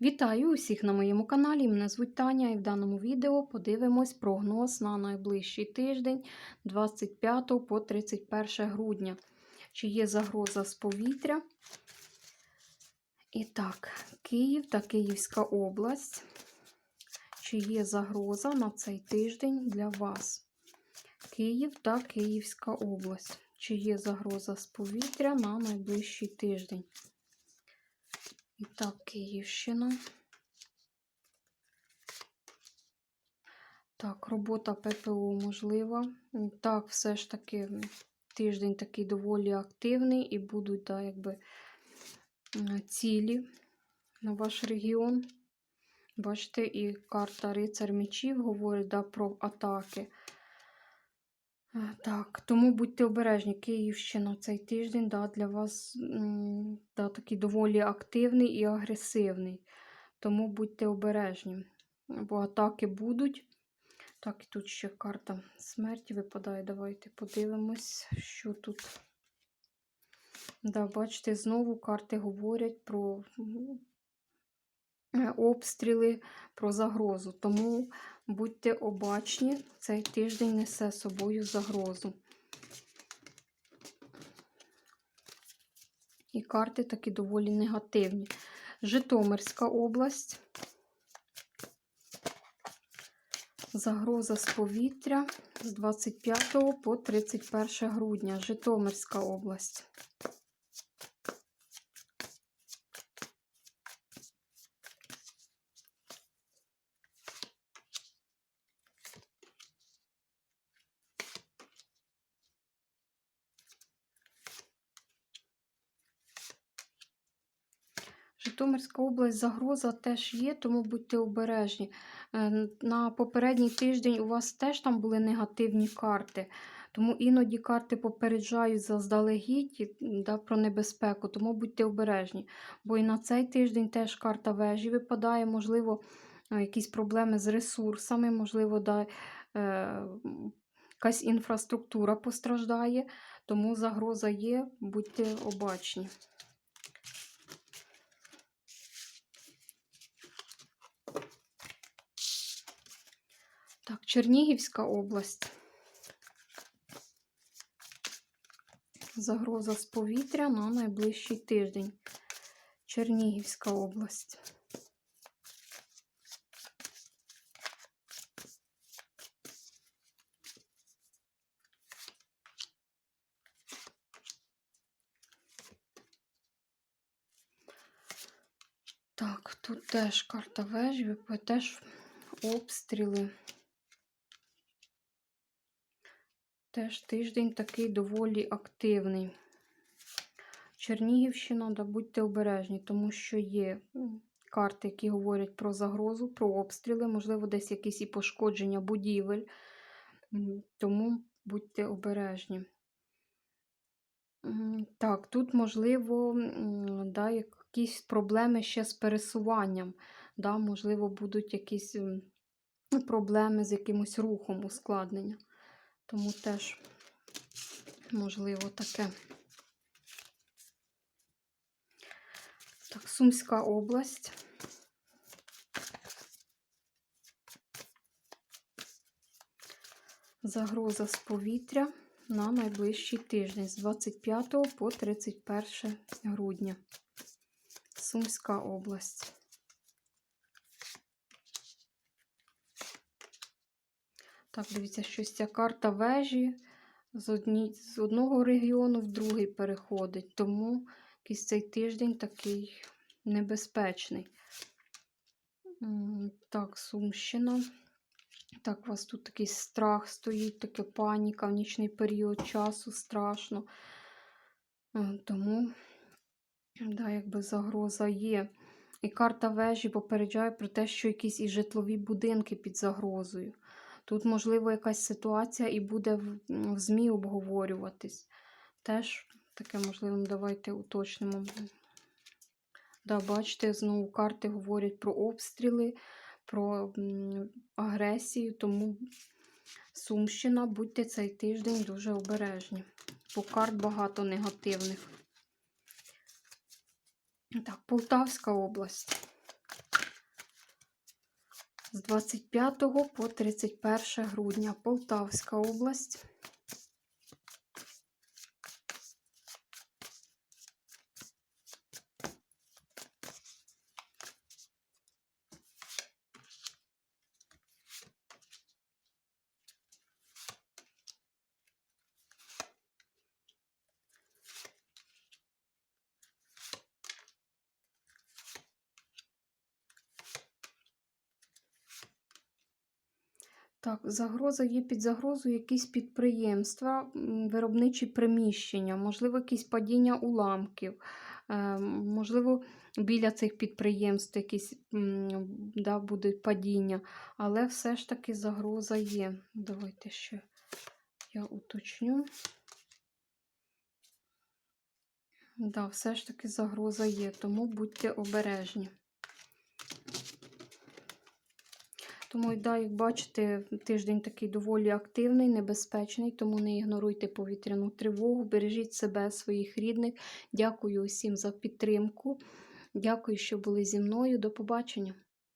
Вітаю усіх на моєму каналі. Мене звуть Таня, і в даному відео подивимось прогноз на найближчий тиждень 25 по 31 грудня. Чи є загроза з повітря? І так, Київ та Київська область. Чи є загроза на цей тиждень для вас? Київ та Київська область. Чи є загроза з повітря на найближчий тиждень? І так, Київщина. Так, робота ППО можлива. Так, все ж таки тиждень такий доволі активний і будуть да, якби, цілі на ваш регіон. Бачите, і карта Рицар мечів говорить да, про атаки. Так, тому будьте обережні, Київщина цей тиждень да, для вас да, такий доволі активний і агресивний. Тому будьте обережні, бо атаки будуть. Так, і тут ще карта смерті випадає. Давайте подивимось, що тут. Да, Бачите, знову карти говорять про обстріли, про загрозу. Тому будьте обачні, цей тиждень несе собою загрозу. І карти такі доволі негативні. Житомирська область. Загроза з повітря з 25 по 31 грудня. Житомирська область. Житомирська область загроза теж є, тому будьте обережні. Е, на попередній тиждень у вас теж там були негативні карти, тому іноді карти попереджають заздалегідь да, про небезпеку, тому будьте обережні. Бо і на цей тиждень теж карта вежі випадає, можливо, е, якісь проблеми з ресурсами, можливо, да, е, якась інфраструктура постраждає, тому загроза є, будьте обачні. Так, Чернігівська область. Загроза з повітря на найближчий тиждень. Чернігівська область. Так, тут теж карта вежі, теж обстріли. Теж тиждень такий доволі активний. Чернігівщина, да, будьте обережні, тому що є карти, які говорять про загрозу, про обстріли, можливо, десь якісь і пошкодження будівель. Тому будьте обережні. Так, тут, можливо, да, якісь проблеми ще з пересуванням. Да, Можливо, будуть якісь проблеми з якимось рухом ускладнення. Тому теж, можливо, таке. Так, Сумська область. Загроза з повітря на найближчий тиждень з 25 по 31 грудня. Сумська область. Так, дивіться, щось ця карта вежі з одні, з одного регіону в другий переходить, тому якийсь цей тиждень такий небезпечний. Так, Сумщина. Так, у вас тут такий страх стоїть, така паніка в нічний період часу страшно. Е, тому, да, якби загроза є. І карта вежі попереджає про те, що якісь і житлові будинки під загрозою. Тут, можливо, якась ситуація і буде в, в ЗМІ обговорюватись. Теж таке, можливо, давайте уточнимо. Да, Бачите, знову карти говорять про обстріли, про агресію, тому Сумщина, будьте цей тиждень дуже обережні. Бо карт багато негативних. Так, Полтавська область. З 25 по 31 грудня Полтавська область. Так, загроза є під загрозою якісь підприємства, виробничі приміщення, можливо, якісь падіння уламків, е, можливо, біля цих підприємств якісь да, буде падіння, але все ж таки загроза є. Давайте ще я уточню. Да, все ж таки загроза є, тому будьте обережні. Тому, да, як бачите, тиждень такий доволі активний, небезпечний, тому не ігноруйте повітряну тривогу, бережіть себе, своїх рідних. Дякую усім за підтримку. Дякую, що були зі мною. До побачення.